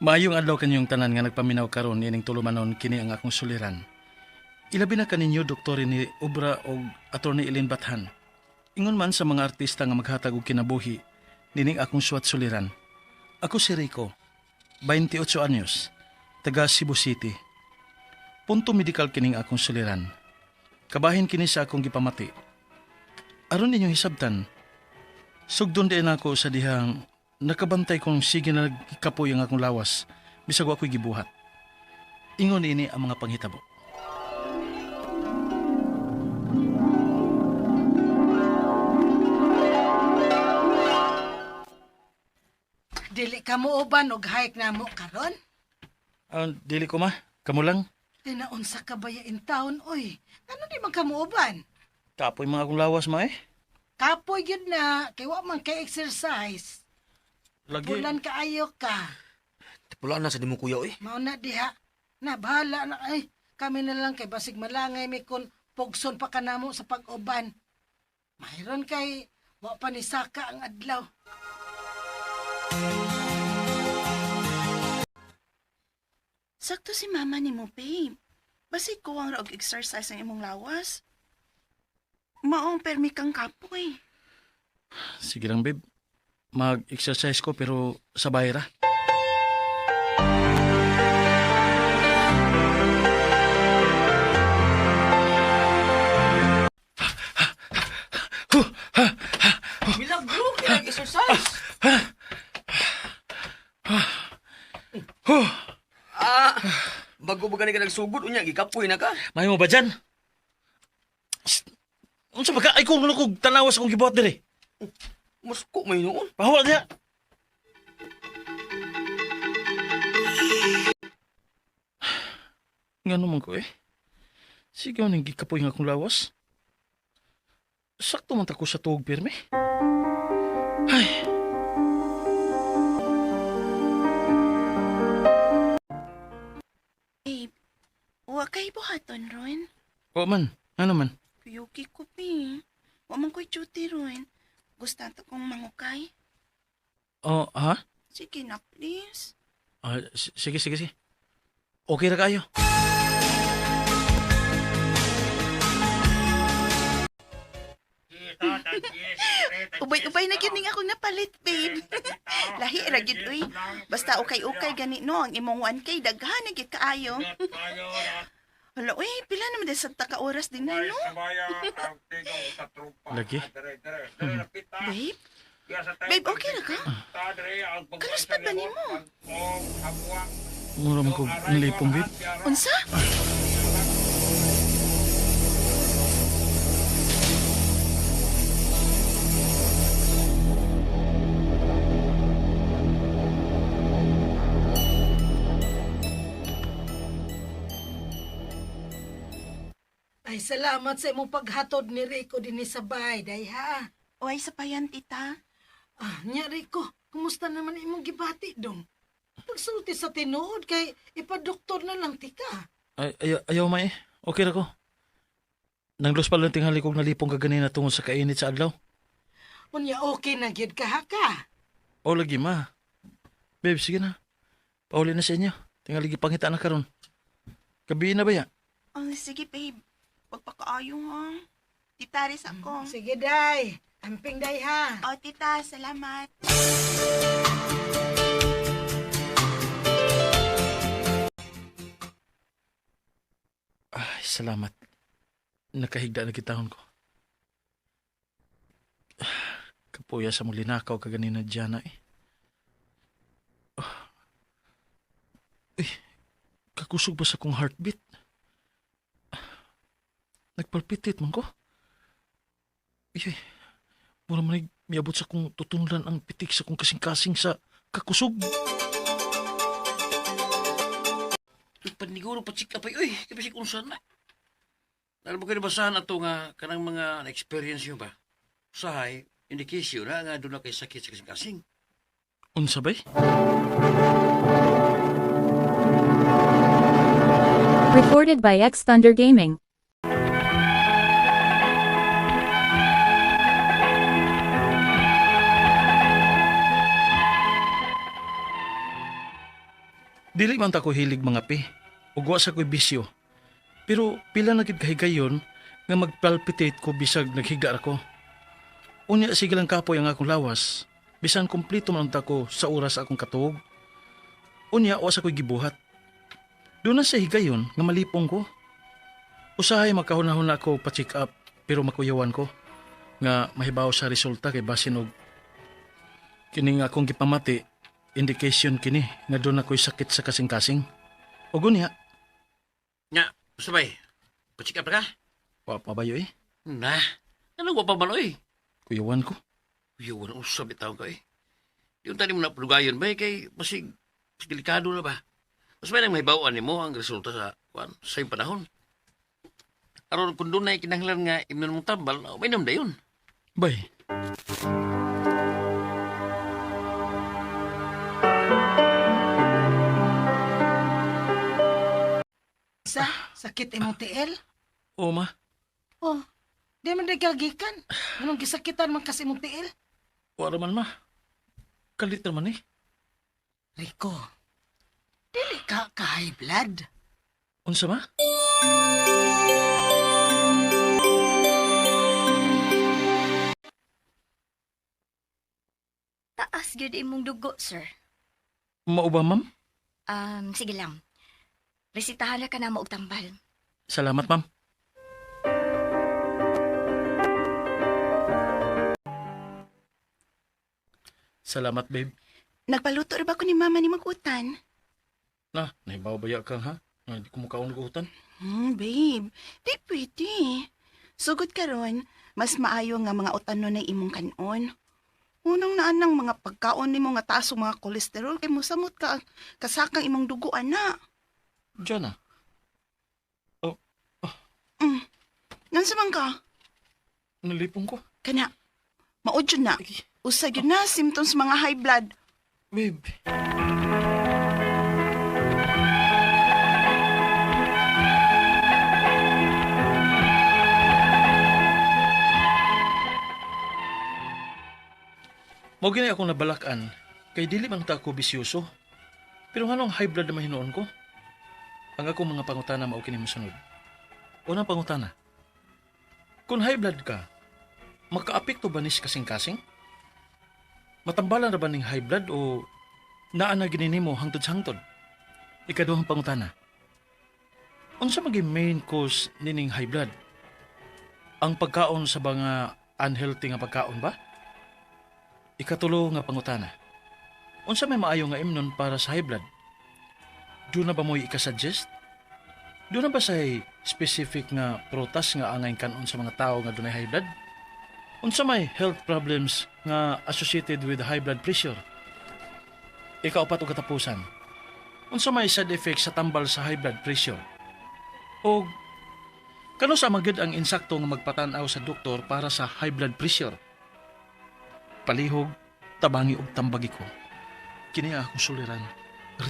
Maayong adlaw kanyong tanan nga nagpaminaw karon ining tulumanon kini ang akong suliran. Ilabi na kaninyo doktor ni Obra o Attorney Elin Bathan. Ingon man sa mga artista nga maghatag og kinabuhi nining akong suwat suliran. Ako si Rico, 28 anyos, taga Cebu City. Punto medikal kining akong suliran. Kabahin kini sa akong gipamati. Aron ninyong hisabtan, sugdon din ako sa dihang nakabantay kong sige na nagkapoy ang akong lawas bisag ako'y gibuhat. Ingon ini ang mga panghitabo. Dili ka mo uban og hike na mo karon? Ah, dili ko ma, kamo lang. Tinaon sa kabaya in town, oy. Ano di man ka mo uban? Kapoy mga akong lawas ma eh. Kapoy yun na, kay wa man kay exercise. Lagi. Pulan kaayo ka. Wala na sa di mo kuya eh. Mao na diha. Na bahala na ay. Kami na lang kay basig malangay mi kun pugson pa kanamo sa pag-uban. Mayroon kay wa pa ni saka ang adlaw. Sakto si mama ni mo, babe. Basi ko ang og exercise ang imong lawas. Maong permi kang kapoy. Sige lang babe. Mag-exercise ko pero sa bayra. Milagro, kaya exercise. ah, bago ba gani ka nagsugod, unya, gikapoy na ka. May mo ba dyan? Unsa ba ka? Ay kung ko tanawas akong gibuhat dire. Musko may noon. Pahawal diha. Nga naman ko eh. Sigaw ning gikapoy nga akong lawas. Sakto man tako sa tuog pirmi. Ay, Babe, wa kay buhaton ron. o man. Ano man? Kuyuki ko, pi. Wa man ko'y duty ron. Gusto ta kong mangukay. Oh, ha? Sige na, please. Ah, s- sige, sige, sige. Okay ra kayo. Ubay-ubay na gyud ning ako napalit, babe. Lahi ra gyud uy. Basta ukay-ukay gani no ang imong 1K daghan na gyud kaayo. Hala, uy, pila naman din sa taka oras din na, no? Lagi? Babe? Babe, okay na ka? Kanos pa ba nimo? Mura man ko nilipong, babe. Unsa? Ay salamat sa imong paghatod ni Rico dinhi sa bahay, day ha. Uy, sa payan, tita. Ah, nya Rico, kumusta naman imong gibati dong? Pagsulti sa tinuod kay ipadoktor na lang tika. Ay, ayaw, ayaw ma eh. Okay ra ko. Nanglos pa lang tinghali kong nalipong kaganina tungod sa kainit sa adlaw. Unya okay na gyud ka ha ka. O lagi ma. Babe, sige na. Pauli na sa inyo. Tingali gipangita na karon. Gabi na ba ya? Oh, sige, babe. Pagpakaayo, ha? Tita, ris ako. Sige day, amping day ha. Oh, tita, salamat. Ay, salamat. Nakahigda na kitahon ko. Kapuya sa muli nakaw kaganina dyan na eh. Ah. Uy, kakusog ba sa kong heartbeat? Nagpalpitit man ko. Uy, mura man miabot sa kong tutunlan ang pitik sa kong kasing-kasing sa kakusog. paniguro pa chika pa uy kasi kung saan na Lalo ba kayo basahan ato nga kanang mga experience nyo ba? Usahay, indikasyon na nga doon na kay sakit sa kasing-kasing. Unsa bay? Recorded by X Thunder Gaming. Dili man ta ko hilig mga pi. Ug wa sa ko'y bisyo. Pero pila na kahigayon nga magpalpitate ko bisag naghiga ako. Unya sige lang kapoy ang akong lawas. Bisan kumpleto man ta ko sa oras akong katuog. Unya wa sa ko'y gibuhat. Doon na sa higayon nga malipong ko. Usahay makahunahon na ako pa-check up pero makuyawan ko nga mahibaw sa resulta kay basin og kini nga akong gipamati indication kini nga doon ako'y sakit sa kasing-kasing. O gunya, Nya, sabay. Pacheck up na ka? wa pa ba eh? Na. Ano wa pa man oy? Kuyawan ko. Yo, wala usab bitaw ka eh. Di unta ni mo na pulugayon ba kay masig mas delikado na ba? Mas may nang mahibawaan ni mo ang resulta sa kwan sa iyong panahon. Aron kung doon na kinahanglan nga imnon mong tambal, may nam dayon. Bay, sakit imong tiil? o ma, Oh, di man nagagikan. Anong gisakitan man kasi imong tiil? wala man ma. Kalit naman eh. Rico, dili ka ka high blood. Unsa ma? Taas gyud imong dugo, sir. Mauba ma'am? Um, sige lang. Resitahan na ka na mo og tambal. Salamat ma'am. Salamat babe. Nagpaluto ra ba ko ni mama ni magutan? Na, nahibaw baya ka ha? Nga, Hindi ko makaon gutan. Hmm, babe. Di pwede. Sugod karon, mas maayo nga mga utano na imong kanon. Unang naan ng mga pagkaon nimo nga taas ang mga kolesterol kay mosamot ka ang kasakang imong dugo ana. Diyan na. Mm. Nansa man ka? Nalipong ko. Kana. Maudyo na. Usa gyud na symptoms mga high blood. Babe. Mao gini akong nabalakan kay dili man ta ako bisyoso. Pero nganong high blood na mahinoon ko? Ang akong mga pangutana mao kini mosunod. Unang pangutana. Kung high blood ka, makaapekto ba nis kasing-kasing? Matambalan na ba ning high blood o naa na ginini mo hangtod sa hangtod? Ikaduhang pangutana. Unsa maging main cause nining high blood? Ang pagkaon sa mga unhealthy nga pagkaon ba? Ikatulo nga pangutana. Unsa may maayo nga imnon para sa high blood? Do na ba mo ikasuggest? Do na ba say specific nga prutas nga angay kanon sa mga tao nga dunay high blood? Unsa may health problems nga associated with high blood pressure? Ikaapat o katapusan. Unsa may side effects sa tambal sa high blood pressure? O kano sa magid ang insakto nga magpatanaw sa doktor para sa high blood pressure? Palihog, tabangi ug tambagi ko. Kini akong suliran,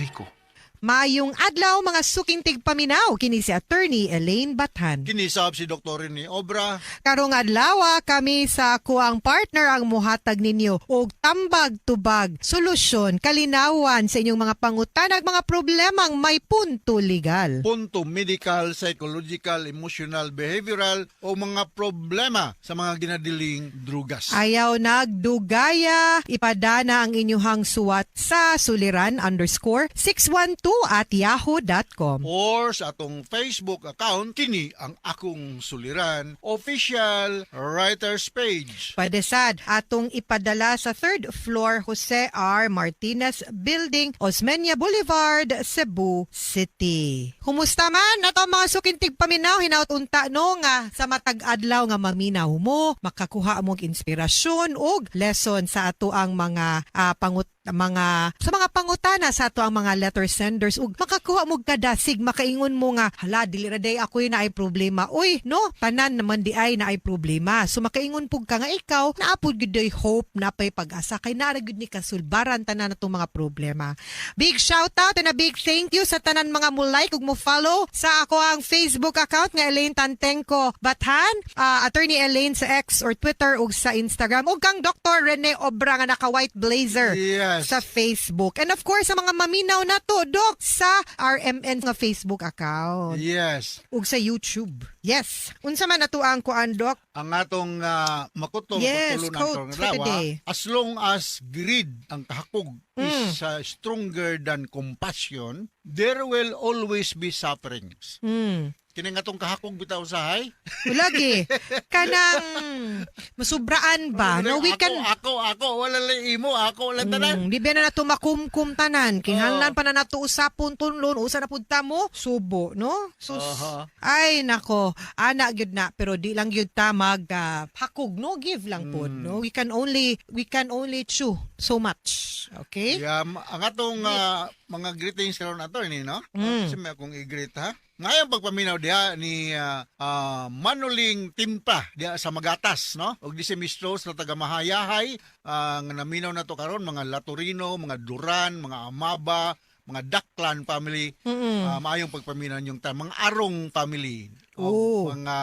Rico. Mayong adlaw mga sukintig paminaw kini si attorney Elaine Bathan. Kinisab si Dr. ni Obra. Karong adlaw kami sa kuang partner ang muhatag ninyo og tambag tubag solusyon kalinawan sa inyong mga pangutanag mga problemang may punto legal. Punto medical, psychological, emotional, behavioral o mga problema sa mga ginadiling drugas. Ayaw nagdugaya, ipadana ang inyuhang suwat sa suliran underscore 612 at yahoo.com. Or sa atong Facebook account, kini ang akong suliran, official writer's page. Padesad atong ipadala sa third floor Jose R. Martinez Building, Osmeña Boulevard, Cebu City. Kumusta man nato mga sukintig paminaw hinaut unta no nga sa matag adlaw nga maminaw mo makakuha mo og inspirasyon ug lesson sa ato ang mga ah, pangut mga sa mga pangutana sa ato ang mga letter senders. Ug makakuha mo kadasig makaingon mo nga hala dili ra day ako na ay problema. Uy no? Tanan naman di ay na ay problema. So makaingon pug ka nga ikaw naapod gud day hope na pay pag-asa. Kay nara gud ni kasulbaran tanan natong mga problema. Big shout out and a big thank you sa tanan mga mo like ug mo follow sa ako ang Facebook account nga Elaine Tantenko Bathan ah, attorney Elaine sa X or Twitter ug sa Instagram. Ug kang Dr. Rene Obra nga naka white blazer. Yeah. Yes. sa Facebook. And of course, sa mga maminaw na to, Dok, sa RMN nga Facebook account. Yes. ug sa YouTube. Yes. Unsa man ato ang kuan, Dok? Ang atong uh, makutong Yes, pagtulo ng quote karong for adlaw, today. as long as greed ang kahakog Mm. is uh, stronger than compassion, there will always be sufferings. Hmm. Kini nga tong kahakog bitaw usahay. Ulagi. Kanang masubraan ba? No, we can Ako, ako, ako, wala lang imo, ako wala tanan. Mm, di ba na nato makumkum tanan? Kinahanglan pa na nato usapon tunlon usa na pud ta mo subo, no? Sus. Aha. Ay nako, ana gyud na pero di lang gyud ta mag ah, hakog no give lang pod, Mm. no? We can only we can only chew so much. Okay? Yeah, ang atong ah, mga greetings karon ato ni no. Mm. Kasi may akong i-greet ha. Ngayon pagpaminaw diha ni ah, ah, Manuling Timpa diha sa Magatas no. Og di si Mistros na taga Mahayahay ah, nga naminaw na to karon mga Latorino, mga Duran, mga Amaba, mga Daklan family. Mm. Ah, maayong pagpaminaw yung ta mga Arong family. Oh. Mga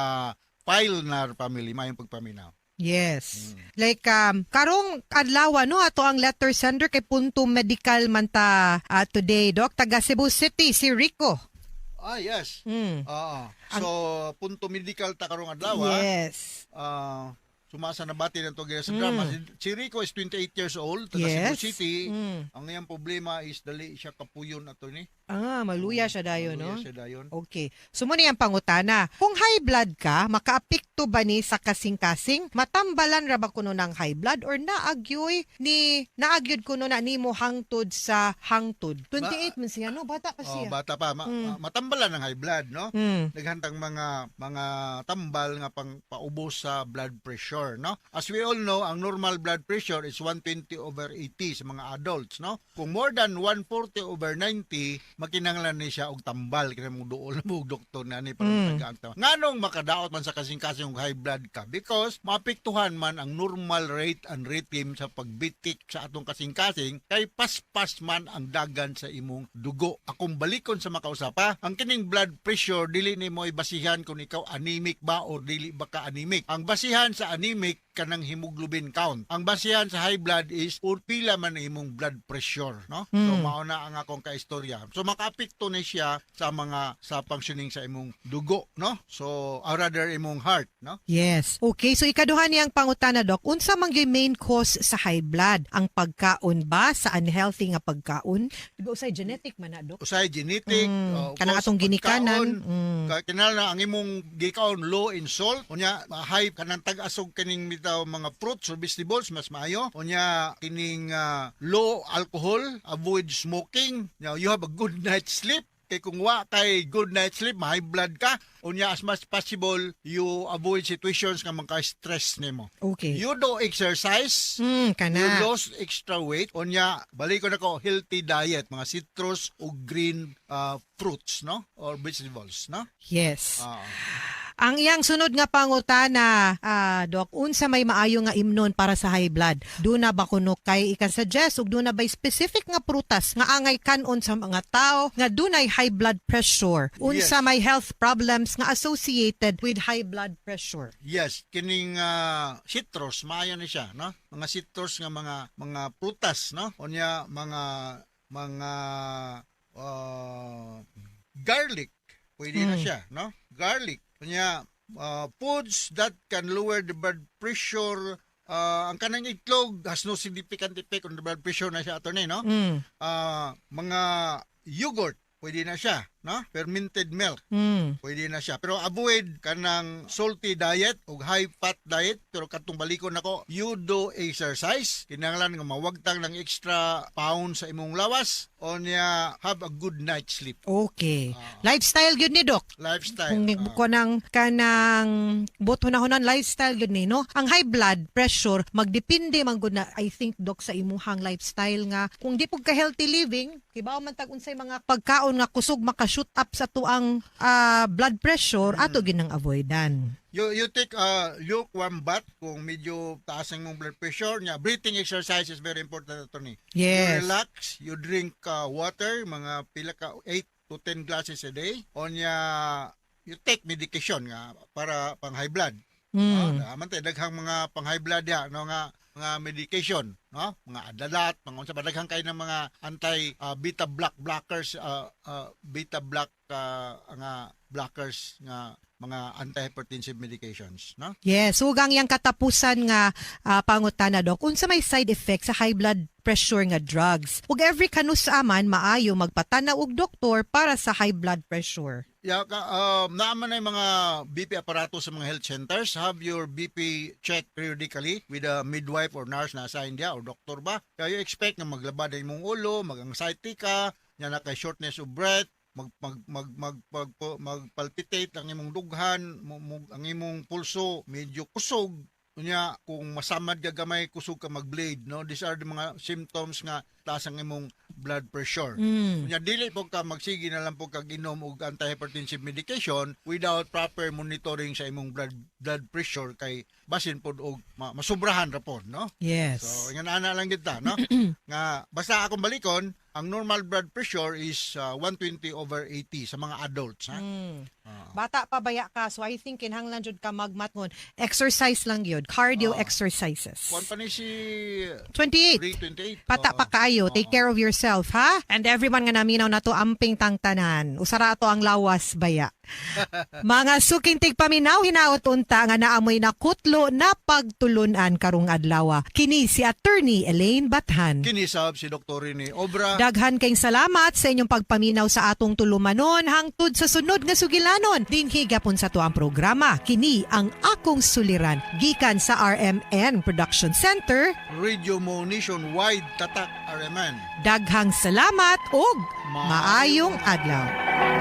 Pilnar family maayong pagpaminaw. Yes. Like um karong adlaw no ato ang letter sender kay Punto Medical man ta ah, today doc taga Cebu City si Rico. Ah, yes. Mm. Oo. So, punto medical ta karong adlaw. ah. Yes. Ah, sumasa na bati na to gaya sa Mm. drama. Si, Rico is 28 years old, taga Cebu Yes. City. Mm. Ang iyang problema is dali siya kapuyon ato ni. Ah, maluya siya dayo no. Maluya siya dayon. Okay. So muna yung pangutana. Kung high blood ka, makaapekto ba ni sa kasing-kasing? Matambalan ra ba kuno ng high blood or naagyoy ni naagyod kuno na nimo hangtod sa hangtod? 28 man siya no, bata pa Oh, siya. bata pa, ma- Mm. matambalan ng high blood, no? Mm. Naghantang mga mga tambal nga pang paubos sa blood pressure, no? As we all know, ang normal blood pressure is 120 over 80 sa mga adults, no? Kung more than 140 over 90, makinanglan ni siya og tambal kaya mo duol mo og doktor na ni para Mm. mm. tambal. Nganong makadaot man sa kasing-kasing og high blood ka because maapektuhan man ang normal rate and rhythm sa pagbitik sa atong kasing-kasing kay paspas man ang dagan sa imong dugo. Akong balikon sa makausapa, ang kining blood pressure dili ni mo basihan kung ikaw anemic ba o dili ba ka anemic. Ang basihan sa anemic kanang hemoglobin count. Ang basihan sa high blood is or pila man ang imong blood pressure, no? So Mm. mao na ang akong kaistorya. So makaapekto ni siya sa mga sa functioning sa imong dugo, no? So or rather imong heart, no? Yes. Okay, so ikaduha niyang pangutana doc, unsa man gyud main cause sa high blood? Ang pagkaon ba sa unhealthy nga pagkaon? Diba usay genetic man na doc? Usay genetic, Mm, uh, kanang atong ginikanan. Mm. Kinahanglan na ang imong gikaon low in salt unya high kanang tag-asog kining bitaw mga fruits or vegetables mas maayo unya kining ah, low alcohol avoid smoking now you have a good night's sleep kay kung wa kay good night's sleep high blood ka unya as much possible you avoid situations nga maka-stress nimo Okay. you do exercise Mm, You kana. lost extra weight. Unya, balik ko na ko, healthy diet. Mga citrus o green uh, fruits, no? Or vegetables, no? Yes. Ah. Ang iyang sunod nga pangutana, ah, Doc, unsa may maayo nga imnon para sa high blood? Duna ba kuno kay ika-suggest ug duna ba specific nga prutas nga angay kanon sa mga tao nga dunay high blood pressure? Unsa Yes. may health problems nga associated with high blood pressure? Yes, kining uh, citrus, maayo ni siya, no? Mga citrus nga mga mga prutas, no? Unya, mga mga uh, garlic, pwede na Mm. siya, no? Garlic. Unya, uh, foods that can lower the blood pressure uh, ang kanang itlog has no significant effect on the blood pressure na siya attorney no Mm. Ah, mga yogurt pwede na siya no fermented milk Mm. pwede na siya pero avoid kanang salty diet o high fat diet pero katong balikon nako you do exercise kinahanglan nga mawagtang ng extra pound sa imong lawas o niya have a good night's sleep Okay. Ah. Lifestyle gyud ni Doc. lifestyle Kung Ah. ko ng kanang boto na hunan lifestyle gud ni no. Ang high blood pressure magdepende man gud na I think doc sa imuhang lifestyle nga kung di pug ka healthy living kibaw man tag unsay mga pagkaon nga kusog maka-shoot up sa tuang ah, blood pressure ato ginang avoidan. You you take a lukewarm bath kung medyo taas ang mong blood pressure niya. Breathing exercise is very important ito ni. You Yes. relax, you drink uh, water, mga pila ka 8 to 10 glasses a day. O niya you take medication nga para pang high blood. Mm. Tay daghang mga pang high blood ya no nga mga medication, no? Mga adalat, mga unsa ba daghang kay ng mga anti ah, beta block blockers ah, ah, beta block ah, nga blockers nga mga antihypertensive medications, no? Yes, sugang yang katapusan nga ah, pangutana dok unsa may side effect sa high blood pressure nga drugs. Ug every kanus aman maayo magpatanaw og doktor para sa high blood pressure. Yeah, um, naaman na yung mga BP aparato sa mga health centers. Have your BP checked periodically with a midwife or nurse na sa India or doktor ba? Kaya you expect na maglaba na imong ulo, mag-anxiety ka, nya na kay shortness of breath, mag mag mag mag, mag, magpalpitate ang imong dughan, ang imong pulso medyo kusog. Unya kung masamad ka gamay kusog ka mag-bleed, no? These are the mga symptoms nga taas ang imong blood pressure. Mm. Nya dili po ka magsige na lang po kag inom og antihypertensive medication without proper monitoring sa imong blood blood pressure kay basin pod og ma- masubrahan ra po no. Yes. So nga ana lang kita no. nga basta akong balikon ang normal blood pressure is uh, 120 over 80 sa mga adults ha. Mm. Ah. Bata pa baya ka so I think kinahanglan jud ka magmatngon. Exercise lang yun, cardio Ah. exercises. Kuan pa ni si 28. 328. Pata pa kayo, take care of yourself, ha? And everyone nga naminaw na to amping tangtanan. Usara to ang lawas baya. Mga suking tigpaminaw, hinaot unta nga naamoy na kutlo na pagtulunan karong adlaw. Kini si Attorney Elaine Bathan. Kinisab si Dr. ni Obra. Daghan kayong salamat sa inyong pagpaminaw sa atong tulumanon hangtod sa sunod nga sugilanon. Dinhi gapon sa to ang programa. Kini ang akong suliran gikan sa RMN Production Center. Radio Mo Nationwide Tatak RMN. Daghang salamat ug maayong adlaw.